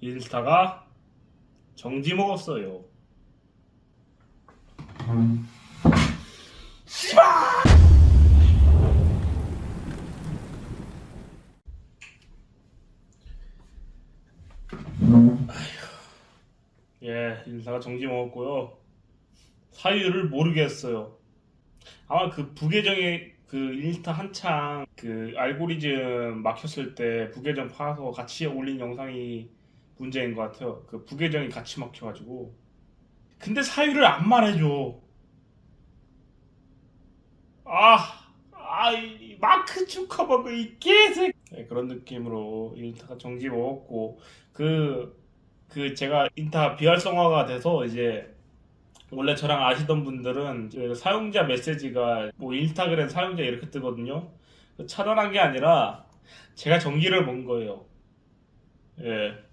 일스타가 정지 먹었어요. 예, 일타가 정지 먹었고요. 사유를 모르겠어요. 아마 그 부계정에 그 인스타 한창 그 알고리즘 막혔을 때 부계정 파서 같이 올린 영상이 문제인 것 같아요. 그 부계정이 같이 막혀가지고. 근데 사유를 안 말해줘. 아, 아 이 마크 주커버그 이 개새. 네, 그런 느낌으로 인스타가 정지 먹었고 그 그 제가 인스타 비활성화가 돼서 이제 원래 저랑 아시던 분들은 그 사용자 메시지가 뭐 인스타그램 사용자 이렇게 뜨거든요. 그 차단한 게 아니라 제가 정기를 먹은 거예요. 예.